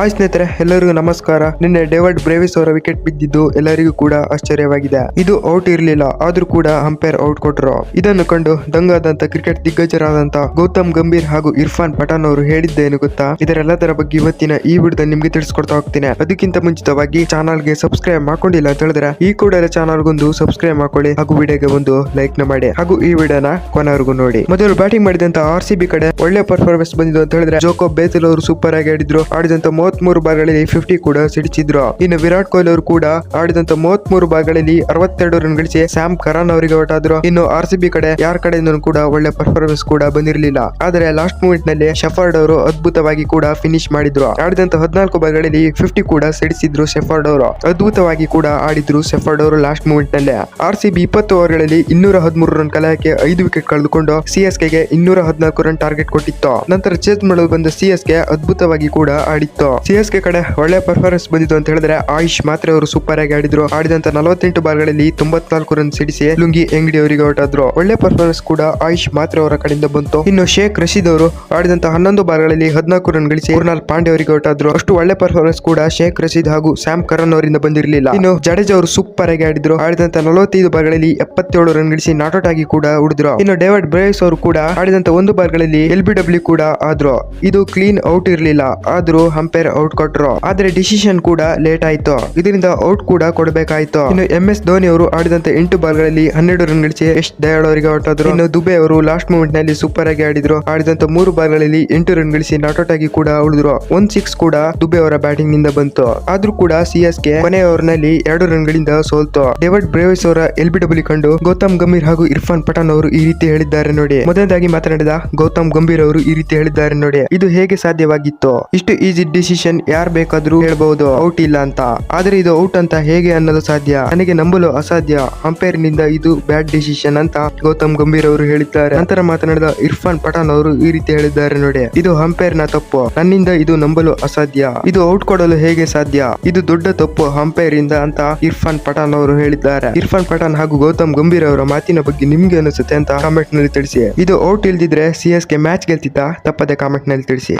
Hi ಸ್ನೇಹಿತರೆ, ಎಲ್ಲರಿಗೂ ನಮಸ್ಕಾರ. ನಿನ್ನೆ ಡೇವಿಡ್ ಬ್ರೇವಿಸ್ ಅವರ ವಿಕೆಟ್ ಬಿದ್ದಿದ್ದು ಎಲ್ಲರಿಗೂ ಕೂಡ ಆಶ್ಚರ್ಯವಾಗಿದೆ. ಇದು ಔಟ್ ಇರಲಿಲ್ಲ, ಆದ್ರೂ ಕೂಡ ಅಂಪೈರ್ ಔಟ್ ಕೊಟ್ಟರು ಇದನ್ನು ಕಂಡು ದಂಗಾದಂತ ಕ್ರಿಕೆಟ್ ದಿಗ್ಗಜರಾದಂತ ಗೌತಮ್ ಗಂಭೀರ್ ಹಾಗೂ ಇರ್ಫಾನ್ ಪಠಾನ್ ಅವರು ಹೇಳಿದ್ದೇನು ಗೊತ್ತಾ? ಇದರೆಲ್ಲದರ ಬಗ್ಗೆ ಇವತ್ತಿನ ಈ ವಿಡಿಯೋ ನಿಮ್ಗೆ ತಿಳಿಸ್ಕೊಡ್ತಾ ಹೋಗ್ತೀನಿ. ಅದಕ್ಕಿಂತ ಮುಂಚಿತವಾಗಿ ಚಾನಲ್ಗೆ ಸಬ್ಸ್ಕ್ರೈಬ್ ಮಾಡ್ಕೊಂಡಿಲ್ಲ ಅಂತ ಹೇಳಿದ್ರೆ, ಈ ಕೂಡಲೇ ಚಾನಲ್ಗೊಂದು ಸಬ್ಸ್ಕ್ರೈಬ್ ಮಾಡ್ಕೊಳ್ಳಿ ಹಾಗೂ ವಿಡಿಯೋಗೆ ಒಂದು ಲೈಕ್ನ ಮಾಡಿ. ಹಾಗೂ ಈ ವಿಡಿಯೋನ ಕೊನೆವರೆಗೂ ನೋಡಿ. ಮೊದಲು ಬ್ಯಾಟಿಂಗ್ ಮಾಡಿದಂತ ಆರ್ ಸಿ ಕಡೆ ಒಳ್ಳೆ ಪರ್ಫಾರ್ಮೆನ್ಸ್ ಬಂದಿದ್ದು ಅಂತ ಹೇಳಿದ್ರೆ, ಜೋಕೋ ಬೇತಲ್ ಅವರು ಸೂಪರ್ ಆಗಿ ಆಡಿದ್ರು. ಆಡಿದಂತ ಮೂರು ಬಾರ್ಗಳಲ್ಲಿ ಫಿಫ್ಟಿ ಕೂಡ ಸಿಡಿಸಿದ್ರು. ಇನ್ನು ವಿರಾಟ್ ಕೊಹ್ಲಿ ಅವರು ಕೂಡ ಆಡಿದಂತ ಮೂವತ್ತ್ ಮೂರು ಅರವತ್ತೆರಡು ರನ್ ಗಳಿಸಿ ಸ್ಯಾಮ್ ಕರಾನ್ ಅವರಿಗೆ ಆದ್ರು ಇನ್ನು ಆರ್ ಸಿ ಬಿ ಕಡೆ ಯಾರ ಕಡೆಯಿಂದ ಕೂಡ ಒಳ್ಳೆ ಪರ್ಫಾರ್ಮೆನ್ಸ್ ಕೂಡ ಬಂದಿರಲಿಲ್ಲ. ಆದರೆ ಲಾಸ್ಟ್ ಮೂಮೆಂಟ್ನಲ್ಲಿ ಶೆಫರ್ಡ್ ಅವರು ಅದ್ಭುತವಾಗಿ ಕೂಡ ಫಿನಿಶ್ ಮಾಡಿದ್ರು. ಆಡಿದಂತ ಹದಿನಾಲ್ಕು ಬಾರ್ಗಳಲ್ಲಿ ಫಿಫ್ಟಿ ಕೂಡ ಸಿಡಿಸಿದ್ರು ಶೆಫರ್ಡ್ ಅವರು. ಅದ್ಭುತವಾಗಿ ಕೂಡ ಆಡಿದ್ರು ಶೆಫರ್ಡ್ ಅವರು ಲಾಸ್ಟ್ ಮೂಮೆಂಟ್ನಲ್ಲಿ. ಆರ್ ಸಿ ಬಿ ಇಪ್ಪತ್ತು ಓವರ್ಗಳಲ್ಲಿ ಇನ್ನೂರ ಹದಿಮೂರು ರನ್ ಕಲಾಯಕ್ಕೆ ಐದು ವಿಕೆಟ್ ಕಳೆದುಕೊಂಡು ಸಿ ಎಸ್ ಕೆಗೆ ಇನ್ನೂರ ಹದಿನಾಲ್ಕು ರನ್ ಟಾರ್ಗೆಟ್ ಕೊಟ್ಟಿತ್ತು. ನಂತರ ಚೇಸ್ ಮಾಡಲು ಬಂದ ಸಿ ಎಸ್ ಕೆ ಅದ್ಭುತವಾಗಿ ಕೂಡ ಆಡಿತ್ತು. ಸಿ ಎಸ್ ಕೆ ಕಡೆ ಒಳ್ಳೆ ಪರ್ಫಾರ್ಮೆನ್ಸ್ ಬಂದಿತ್ತು ಅಂತ ಹೇಳಿದ್ರೆ ಆಯುಷ್ ಮಾತ್ರ ಅವರು ಸೂಪರ್ ಆಗಿ ಆಡಿದ್ರು. ಆಡಿದಂತ ನಲವತ್ತೆಂಟು ಬಾರ್ಗಳಲ್ಲಿ ತೊಂಬತ್ನಾಲ್ಕು ರನ್ ಸಿಡಿಸಿ ಲುಂಗಿ ಎಂಗಡಿ ಅವರಿಗೆ ಔಟ್ ಆದ್ರು ಒಳ್ಳೆ ಪರ್ಫಾರ್ಮೆನ್ಸ್ ಕೂಡ ಆಯುಷ್ ಮಾತ್ರ ಅವರ ಕಡೆಯಿಂದ ಬಂತು. ಇನ್ನು ಶೇಖ್ ರಶೀದ್ ಅವರು ಆಡಿದಂತ ಹನ್ನೊಂದು ಬಾರ್ಗಳಲ್ಲಿ ಹದಿನಾಲ್ಕು ರನ್ ಗಳಿಸಿ ಕುರ್ನಾಲ್ ಪಾಂಡೆ ಅವರಿಗೆ ಔಟ್ ಆದ್ರು ಅಷ್ಟು ಒಳ್ಳೆ ಪರ್ಫಾರ್ಮೆನ್ಸ್ ಕೂಡ ಶೇಖ್ ರಶೀದ್ ಹಾಗೂ ಸ್ಯಾಮ್ ಕರನ್ ಅವರಿಂದ ಬಂದಿರಲಿಲ್ಲ. ಇನ್ನು ಜಡೇಜ್ ಅವರು ಸೂಪರ್ ಆಗಿ ಆಡಿದ್ರು. ಆಡಿದಂತ ನಲವತ್ತೈದು ಬಾರ್ಗಳಲ್ಲಿ ಎಪ್ಪತ್ತೇಳು ರನ್ ಗಳಿಸಿ ನಾಟ್ ಔಟ್ ಆಗಿ ಕೂಡ ಉಡಿದ್ರು. ಇನ್ನು ಡೇವಿಡ್ ಬ್ರೇಸ್ ಅವರು ಕೂಡ ಆಡಿದಂತ ಒಂದು ಬಾರ್ಗಳಲ್ಲಿ ಎಲ್ ಬಿ ಡಬ್ಲ್ಯೂ ಕೂಡ ಆದ್ರು. ಇದು ಕ್ಲೀನ್ ಔಟ್ ಇರಲಿಲ್ಲ. ಆದ್ರೂ ಅಂಪೈರ್ ಔಟ್ ಕೊಟ್ರು. ಆದ್ರೆ ಡಿಸಿಷನ್ ಕೂಡ ಲೇಟ್ ಆಯ್ತು. ಇದರಿಂದ ಔಟ್ ಕೂಡ ಕೊಡಬೇಕಾಯ್ತು. ಇನ್ನು ಎಂ ಎಸ್ ಧೋನಿ ಅವರು ಆಡಿದಂತ ಎಂಟು ಬಾಲ್ಗಳಲ್ಲಿ ಹನ್ನೆರಡು ರನ್ ಗಳಿಸಿ ಯಶ್ ದಯಾಳ್ ಅವರಿಗೆ ಔಟ್ ಆದ್ರು. ಇನ್ನು ದುಬೆ ಅವರು ಲಾಸ್ಟ್ ಮೂಮೆಂಟ್ನಲ್ಲಿ ಸೂಪರ್ ಆಗಿ ಆಡಿದ್ರು. ಆಡಿದಂತ ಮೂರು ಬಾಲ್ಗಳಲ್ಲಿ ಎಂಟು ರನ್ ಗಳಿಸಿ ನಾಟ್ ಔಟ್ ಆಗಿ ಕೂಡ ಉಳಿದ್ರು. ಒಂದ್ ಸಿಕ್ಸ್ ಕೂಡ ದುಬೆ ಅವರ ಬ್ಯಾಟಿಂಗ್ನಿಂದ ಬಂತು. ಆದ್ರೂ ಕೂಡ ಸಿ ಎಸ್ ಕೆ ಕೊನೆ ಓವರ್ನಲ್ಲಿ ಎರಡು ರನ್ ಗಳಿಂದ ಸೋಲ್ತು. ಡೇವಿಡ್ ಬ್ರೇವಿಸ್ ಅವರ ಎಲ್ ಬಿ ಕಂಡು ಗೌತಮ್ ಗಂಭೀರ್ ಹಾಗೂ ಇರ್ಫಾನ್ ಪಠಾನ್ ಅವರು ಈ ರೀತಿ ಹೇಳಿದ್ದಾರೆ ನೋಡಿ. ಮೊದಲದಾಗಿ ಮಾತನಾಡಿದ ಗೌತಮ್ ಗಂಭೀರ್ ಅವರು ಈ ರೀತಿ ಹೇಳಿದ್ದಾರೆ ನೋಡಿ. ಇದು ಹೇಗೆ ಸಾಧ್ಯವಾಗಿತ್ತು? ಇಷ್ಟು ಈಸಿ ಡಿಸಿಷನ್ ಯಾರು ಬೇಕಾದ್ರೂ ಹೇಳ್ಬಹುದು ಔಟ್ ಇಲ್ಲ ಅಂತ. ಆದ್ರೆ ಇದು ಔಟ್ ಅಂತ ಹೇಗೆ ಅನ್ನೋದು ಸಾಧ್ಯ? ನನಗೆ ನಂಬಲು ಅಸಾಧ್ಯ. ಅಂಪೈರ್ನಿಂದ ಇದು ಬ್ಯಾಡ್ ಡಿಸಿಷನ್ ಅಂತ ಗೌತಮ್ ಗಂಭೀರ್ ಅವರು ಹೇಳಿದ್ದಾರೆ. ನಂತರ ಮಾತನಾಡಿದ ಇರ್ಫಾನ್ ಪಠಾನ್ ಅವರು ಈ ರೀತಿ ಹೇಳಿದ್ದಾರೆ ನೋಡಿ. ಇದು ಅಂಪೈರ್ನ ತಪ್ಪು. ನನ್ನಿಂದ ಇದು ನಂಬಲು ಅಸಾಧ್ಯ. ಇದು ಔಟ್ ಕೊಡಲು ಹೇಗೆ ಸಾಧ್ಯ? ಇದು ದೊಡ್ಡ ತಪ್ಪು ಅಂಪೈರ್ ಇಂದ ಅಂತ ಇರ್ಫಾನ್ ಪಠಾನ್ ಅವರು ಹೇಳಿದ್ದಾರೆ. ಇರ್ಫಾನ್ ಪಠಾನ್ ಹಾಗೂ ಗೌತಮ್ ಗಂಭೀರ್ ಅವರ ಮಾತಿನ ಬಗ್ಗೆ ನಿಮ್ಗೆ ಅನಿಸುತ್ತೆ ಅಂತ ಕಾಮೆಂಟ್ನಲ್ಲಿ ತಿಳಿಸಿ. ಇದು ಔಟ್ ಇಲ್ದಿದ್ರೆ ಸಿ ಎಸ್ ಕೆ ಮ್ಯಾಚ್ ಗೆಲ್ತಿದ್ದ ತಪ್ಪದೆ ಕಾಮೆಂಟ್ನಲ್ಲಿ ತಿಳಿಸಿ.